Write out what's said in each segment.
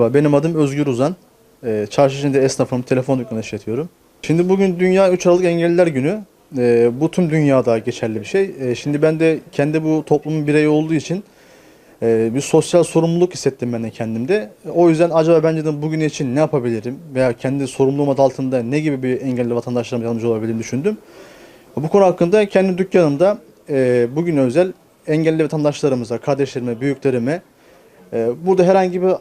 Benim adım Özgür Uzan. Ee, Çarşı içinde esnafım, telefon dükkanı işletiyorum. Şimdi bugün Dünya 3 Aralık Engelliler Günü. Ee, bu tüm dünyada geçerli bir şey. Ee, şimdi ben de kendi bu toplumun bireyi olduğu için e, bir sosyal sorumluluk hissettim ben de kendimde. O yüzden acaba bence de bugün için ne yapabilirim veya kendi sorumluluğum adı altında ne gibi bir engelli vatandaşlarıma yardımcı olabilirim düşündüm. Bu konu hakkında kendi dükkanımda e, bugün özel engelli vatandaşlarımıza, kardeşlerime, büyüklerime e, burada herhangi bir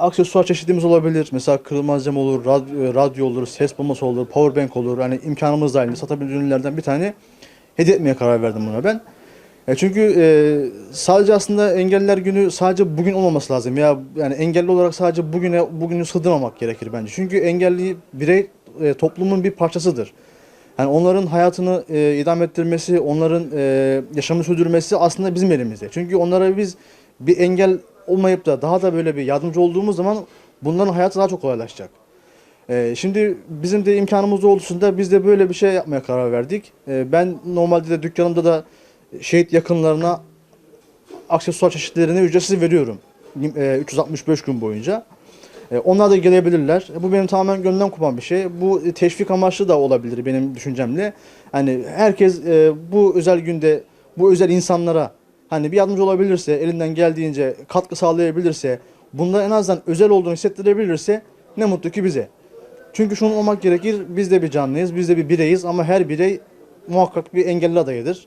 aksesuar çeşitimiz olabilir. Mesela kırılmaz cam olur, radyo, radyo olur, ses bombası olur, power bank olur. Hani imkanımız dahilinde satabildiğimiz ürünlerden bir tane hediye etmeye karar verdim buna ben. E çünkü e, sadece aslında engelliler günü sadece bugün olmaması lazım. Ya yani engelli olarak sadece bugüne bugünü sığdırmamak gerekir bence. Çünkü engelli birey e, toplumun bir parçasıdır. Yani onların hayatını e, idame ettirmesi, onların e, yaşamını sürdürmesi aslında bizim elimizde. Çünkü onlara biz bir engel olmayıp da daha da böyle bir yardımcı olduğumuz zaman bunların hayatı daha çok kolaylaşacak. E, şimdi bizim de imkanımız doğrultusunda biz de böyle bir şey yapmaya karar verdik. E, ben normalde de dükkanımda da şehit yakınlarına aksesuar çeşitlerini ücretsiz veriyorum. E, 365 gün boyunca. E, Onlar da gelebilirler. E, Bu benim tamamen gönlümden kopan bir şey. Bu e, teşvik amaçlı da olabilir benim düşüncemle. Hani herkes e, bu özel günde bu özel insanlara hani bir yardımcı olabilirse, elinden geldiğince katkı sağlayabilirse, bunda en azından özel olduğunu hissettirebilirse ne mutlu ki bize. Çünkü şunu olmak gerekir, biz de bir canlıyız, biz de bir bireyiz ama her birey muhakkak bir engelli adayıdır.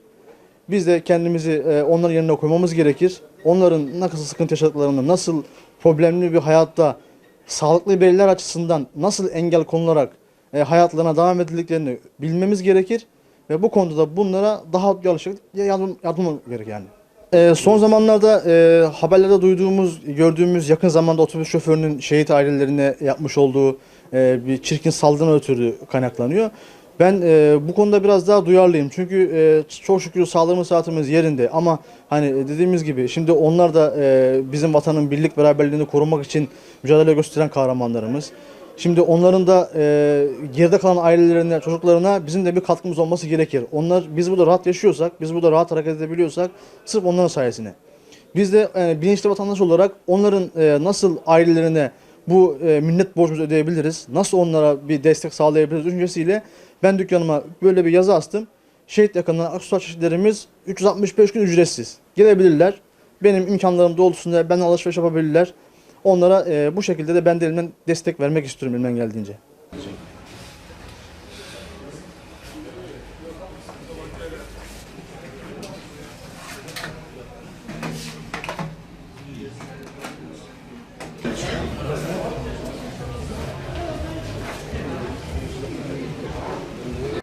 Biz de kendimizi e, onların yerine koymamız gerekir. Onların nasıl sıkıntı yaşadıklarını, nasıl problemli bir hayatta sağlıklı bireyler açısından nasıl engel konularak e, hayatlarına devam edildiklerini bilmemiz gerekir. Ve bu konuda da bunlara daha çalışıp yardım, yardım gerek yani. E, son zamanlarda e, haberlerde duyduğumuz, gördüğümüz yakın zamanda otobüs şoförünün şehit ailelerine yapmış olduğu e, bir çirkin saldırına ötürü kaynaklanıyor. Ben e, bu konuda biraz daha duyarlıyım. Çünkü e, çok şükür sağlığımız saatimiz yerinde ama hani dediğimiz gibi şimdi onlar da e, bizim vatanın birlik beraberliğini korumak için mücadele gösteren kahramanlarımız. Şimdi onların da e, geride kalan ailelerine, çocuklarına bizim de bir katkımız olması gerekir. Onlar biz burada rahat yaşıyorsak, biz burada rahat hareket edebiliyorsak sırf onların sayesinde. Biz de yani bilinçli vatandaş olarak onların e, nasıl ailelerine bu e, minnet borcumuzu ödeyebiliriz, nasıl onlara bir destek sağlayabiliriz düşüncesiyle ben dükkanıma böyle bir yazı astım. Şehit yakınlarına aksesuar çeşitlerimiz 365 gün ücretsiz. Gelebilirler. Benim imkanlarım doğrultusunda ben alışveriş yapabilirler. Onlara e, bu şekilde de ben de elimden destek vermek istiyorum elimden geldiğince.